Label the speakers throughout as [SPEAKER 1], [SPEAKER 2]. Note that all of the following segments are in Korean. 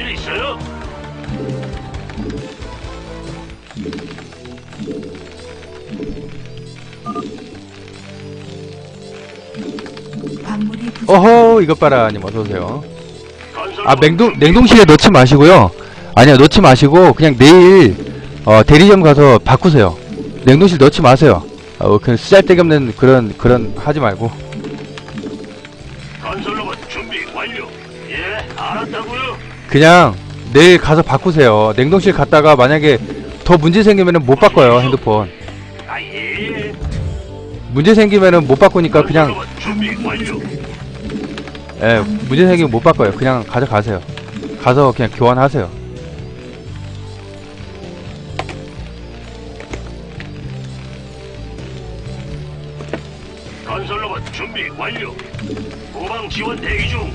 [SPEAKER 1] 뭔일 있어요?
[SPEAKER 2] 광물이 부족.
[SPEAKER 3] 어허 이것 봐라 님 어서오세요 아 냉동 냉동실에 넣지 마시고요 아니요 넣지 마시고 그냥 내일 어, 대리점 가서 바꾸세요 냉동실 넣지 마세요 어, 그 쓰잘데기 없는 그런 그런 하지 말고
[SPEAKER 1] 건설로봇 준비 완료. 예, 알았다고요.
[SPEAKER 3] 그냥 내일 가서 바꾸세요 냉동실 갔다가 만약에 더 문제 생기면은 못 바꿔요 핸드폰. 문제 생기면은 못 바꾸니까 그냥. 예 문제 생기면 못 바꿔요 그냥 가져가세요 가서 그냥 교환하세요
[SPEAKER 1] 건설 로봇 준비 완료. 후방 지원 대기 중.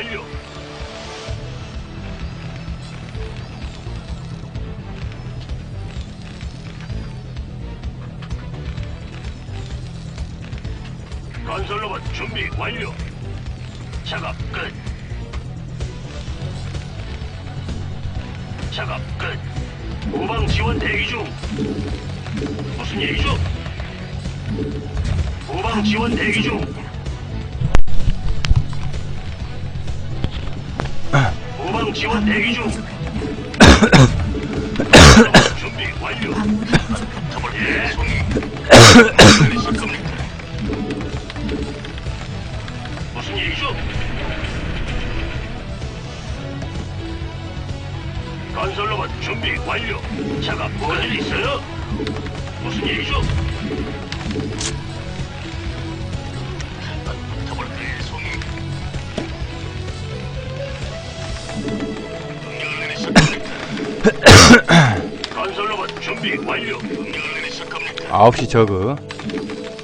[SPEAKER 1] 완료. 건설로봇 준비 완료. 작업 끝. 작업 끝. 후방 지원 대기 중. 무슨 일이죠? 후방 지원 대기 중. 후방 지원 대기 중. 준비 완료.
[SPEAKER 2] 광물이 부족합니다.
[SPEAKER 1] 예, 송이. 무슨 일이죠? 건설로봇 준비 완료. 작업 뭔일 있어요? 무슨 일이죠? 완료. 명령을 내리실 겁니까?
[SPEAKER 3] 9시 저그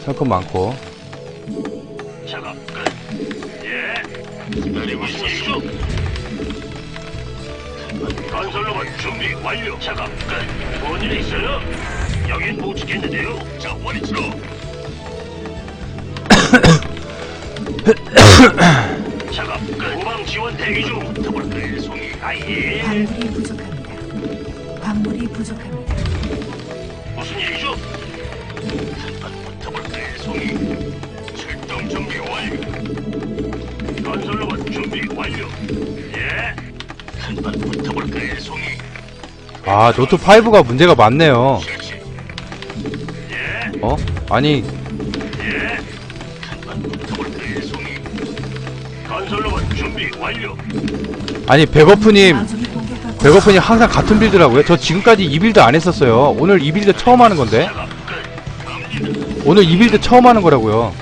[SPEAKER 3] 성큼 많고
[SPEAKER 1] 작업 끝. 예. 기다리고 있었죠. 건설로봇 준비 완료. 작업 끝. 뭔일 있어요? 여긴 못 지켰는데요. 자, 원위치로. 작업 끝. 후방 지원 대기 중. 송이? 아, 예.
[SPEAKER 2] 광물이 부족합니다. 광물이 부족합니다.
[SPEAKER 1] 송이? 출동 준비 완료. 건설로봇 준비 완료. 예. 한번 붙어볼까요, 송이?
[SPEAKER 3] 아 노트 5가 문제가 많네요
[SPEAKER 1] 실시. 예,
[SPEAKER 3] 어 아니
[SPEAKER 1] 예. 한번 붙어볼까요, 송이? 건설로봇 준비 완료.
[SPEAKER 3] 아니 백어프님
[SPEAKER 2] 아군이 공격받고
[SPEAKER 3] 백어프님 항상 같은 빌드라고요 저 지금까지 이 빌드 안 했었어요 오늘 이 빌드 처음 하는 건데. 오늘 이 빌드 처음 하는 거라고요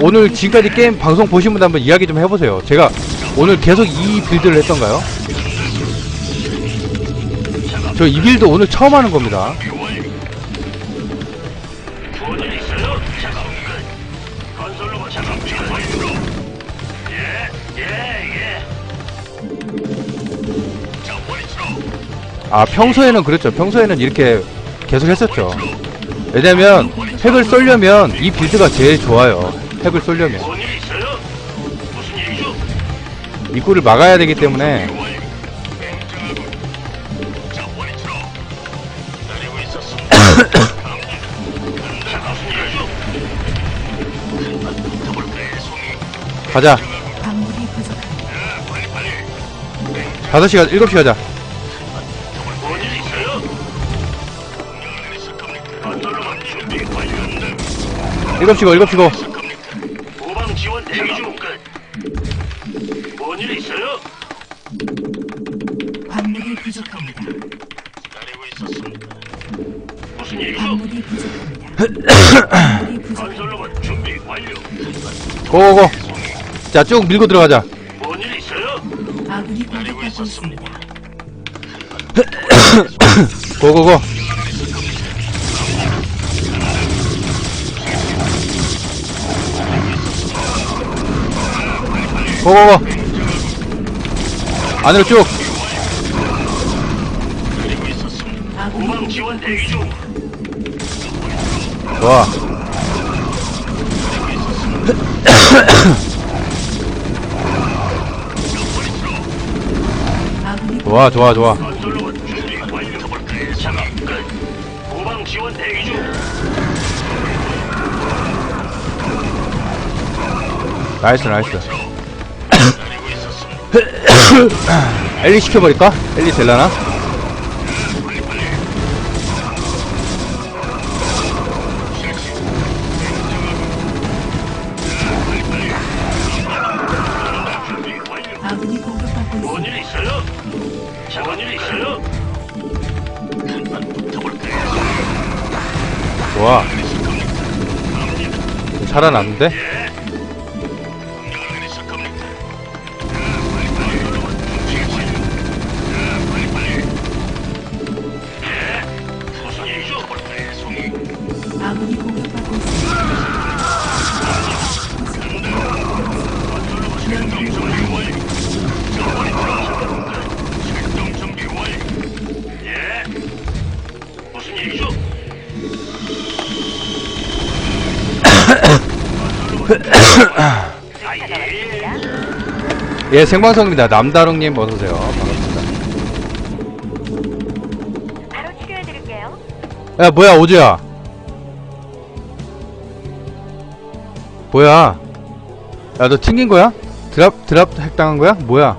[SPEAKER 3] 오늘 지금까지 게임 방송 보신 분들 한번 이야기 좀 해보세요 제가 오늘 계속 이 빌드를 했던가요? 저 이 빌드 오늘 처음 하는 겁니다. 아 평소에는 그랬죠 평소에는 이렇게 계속 했었죠 왜냐면 핵을 쏠려면 이 빌드가 제일 좋아요 핵을 쏠려면? 입구를 막아야 되기 때문에
[SPEAKER 1] 자, 원위치로. 기다리고
[SPEAKER 3] 7시고 7시고
[SPEAKER 1] 있을 겁니까? 후방 지원 대기 중 끝. 뭔일 있어요?
[SPEAKER 2] 광물이 부족합니다.
[SPEAKER 1] 기다리고 있었습니다. 무슨 일이죠?
[SPEAKER 2] 광물이 부족합니다. 광물이.
[SPEAKER 1] 건설로만 준비 완료.
[SPEAKER 3] 고고고 자 쭉 밀고 들어가자
[SPEAKER 1] 뭔일 있어요?
[SPEAKER 2] 아군이 공격받고 있습니다.
[SPEAKER 3] 고고고 고고고 안으로 쭉
[SPEAKER 1] 지원 대기 중.
[SPEAKER 3] 좋아. 좋아, 좋아, 좋아. 나이스, 나이스. 엘리 시켜버릴까? 엘리 될라나?
[SPEAKER 1] 준비 완료.
[SPEAKER 2] 아군이 공격받고
[SPEAKER 1] 뭔
[SPEAKER 2] 있습니다.
[SPEAKER 1] 일 있어요? 작은 일 있어요? 한판 붙어볼까요?
[SPEAKER 3] 좋아. 살아났는데?
[SPEAKER 1] 예. 예,
[SPEAKER 3] 생방송입니다. 남다롱님 어서오세요. 반갑습니다.
[SPEAKER 4] 바로 치료해드릴게요.
[SPEAKER 3] 야, 뭐야, 오즈야. 뭐야. 야, 너 튕긴 거야? 드랍, 드랍 핵 당한 거야? 뭐야?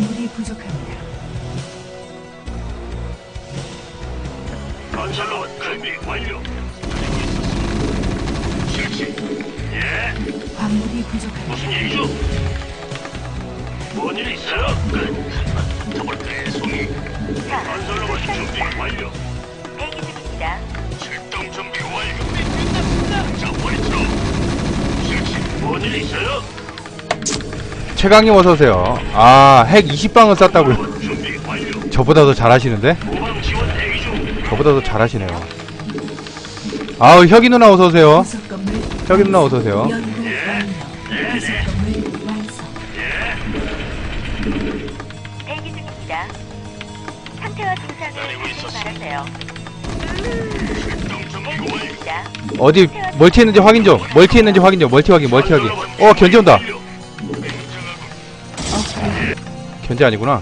[SPEAKER 2] 광물이 부족합니다.
[SPEAKER 1] 건설로봇 준비 완료. 실시. 예?
[SPEAKER 2] 광물이 부족합니다.
[SPEAKER 1] 무슨 일이죠? 뭔일 있어요? 끝. 붙어볼까요, 송이?
[SPEAKER 4] 자,
[SPEAKER 1] 건설로봇 준비 완료.
[SPEAKER 4] 대기 중입니다.
[SPEAKER 1] 출동 준비 완료. 자, 버리죠. 실시. 뭔일 있어요?
[SPEAKER 3] 최강님 어서오세요. 아, 핵 20방을 쐈다고요. 저보다 더 잘하시는데? 저보다 더 잘하시네요. 아우, 혁이 누나 어서오세요. 혁이 누나 어서오세요.
[SPEAKER 4] 대기 중입니다. 상태와 증상을 말하세요.
[SPEAKER 3] 어디, 멀티 있는지 확인 좀. 멀티 있는지 확인 좀. 멀티 확인, 멀티 확인. 어, 견제 온다. 견제 아니구나.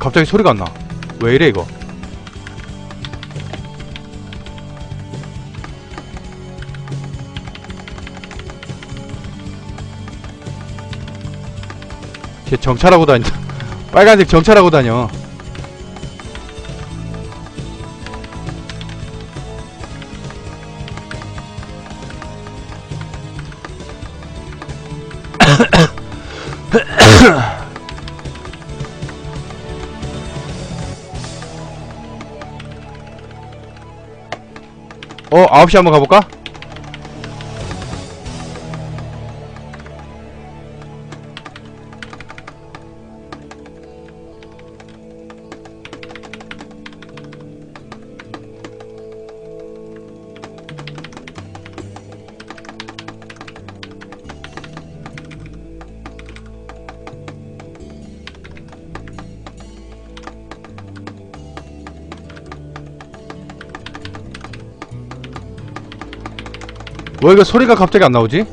[SPEAKER 3] 갑자기 소리가 안 나. 왜 이래 이거? 쟤 정찰하고 다닌다. 빨간색 정찰하고 다녀. 어, 9시 한번 가볼까? 뭐 이거 소리가 갑자기 안 나오지?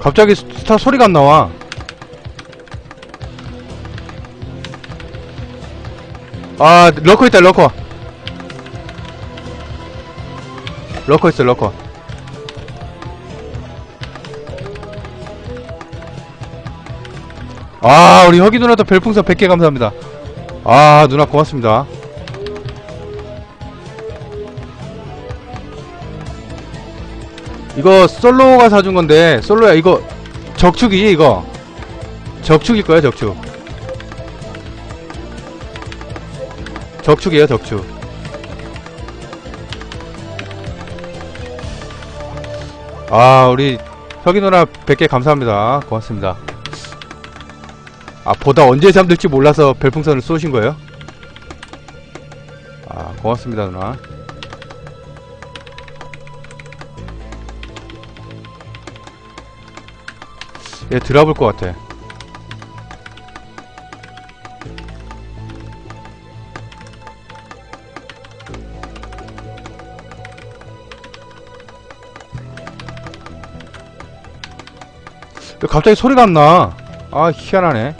[SPEAKER 3] 갑자기 스타 소리가 안 나와. 아, 러커 있다, 러커. 러커 있어, 러커. 아, 우리 혁이 누나도 별풍선 100개 감사합니다. 아, 누나 고맙습니다. 이거 솔로가 사준 건데 솔로야 이거 적축이지 이거 적축일 거야 적축 적축이에요 적축 아 우리 혁이 누나 100개 감사합니다. 고맙습니다. 아 보다 언제 잠들지 몰라서 별풍선을 쏘신 거예요? 아 고맙습니다 누나. 얘 드랍을 것 같아 왜 갑자기 소리가 안 나? 아 희한하네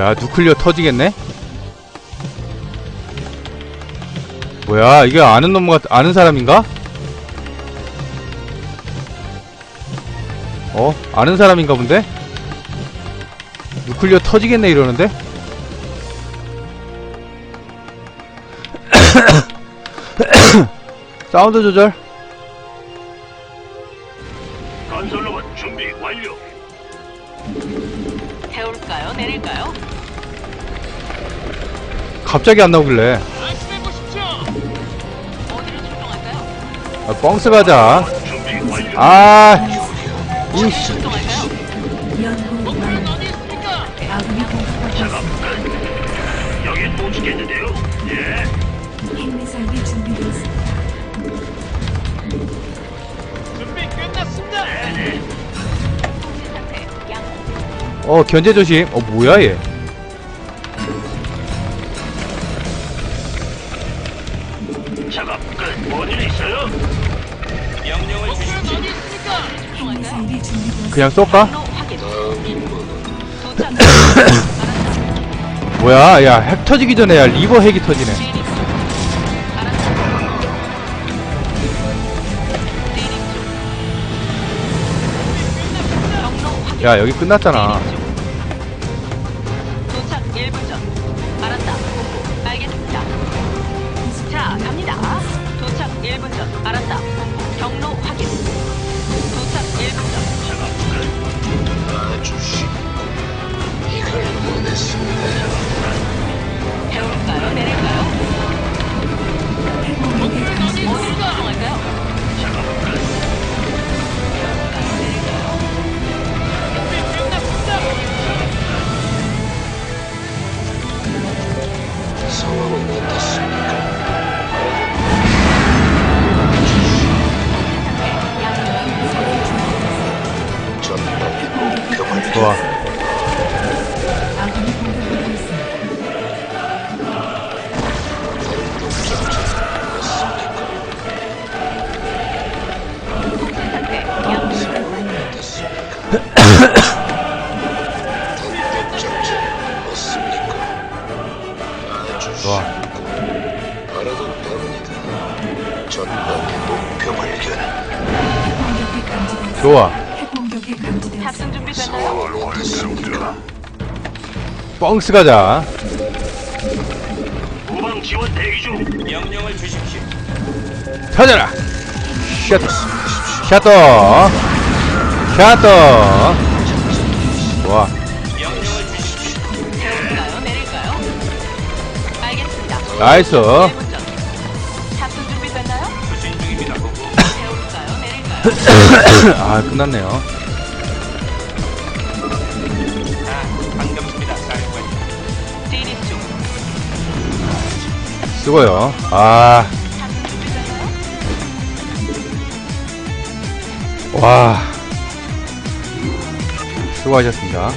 [SPEAKER 3] 뭐야 누클리어 터지겠네? 뭐야 이게 아는 놈 같, 아는 사람인가? 어? 아는 사람인가 본데? 누클리어 터지겠네 이러는데? 사운드 조절 갑자기 안 나오길래? 아, 뻥스 가자. 아 이씨
[SPEAKER 2] 어
[SPEAKER 3] 견제 조심 어 뭐야 얘
[SPEAKER 1] 작업 끝. 뭔일 있어요? 명령을 주십시오.
[SPEAKER 3] 그냥 쏠까? 뭐야 야 핵 터지기 전에 야 리버 핵이 터지네. 야 여기 끝났잖아
[SPEAKER 1] を落と。
[SPEAKER 3] 좋아
[SPEAKER 2] 핵공격이 감지되었습니다.
[SPEAKER 3] 좋아
[SPEAKER 2] 핵공격이 감지되었습니다.
[SPEAKER 5] 탑승 준비 됐나요?
[SPEAKER 3] 뻥스 가자
[SPEAKER 1] 후방 지원 대기 중. 명령을 주십시오.
[SPEAKER 3] 터져라 샷 샷더. 와.
[SPEAKER 5] 세
[SPEAKER 3] 나이스.
[SPEAKER 5] 1분 전. 탑승 준비됐나요?
[SPEAKER 1] 수신 중입니다. 보고.
[SPEAKER 5] 세울까요? 내릴까요?
[SPEAKER 3] 아, 끝났네요.
[SPEAKER 1] 반갑습니다. 사령관님.
[SPEAKER 5] 진입 중.
[SPEAKER 3] 수고요. 아,
[SPEAKER 5] 탑승 준비됐나요?
[SPEAKER 3] 와. 수고하셨습니다.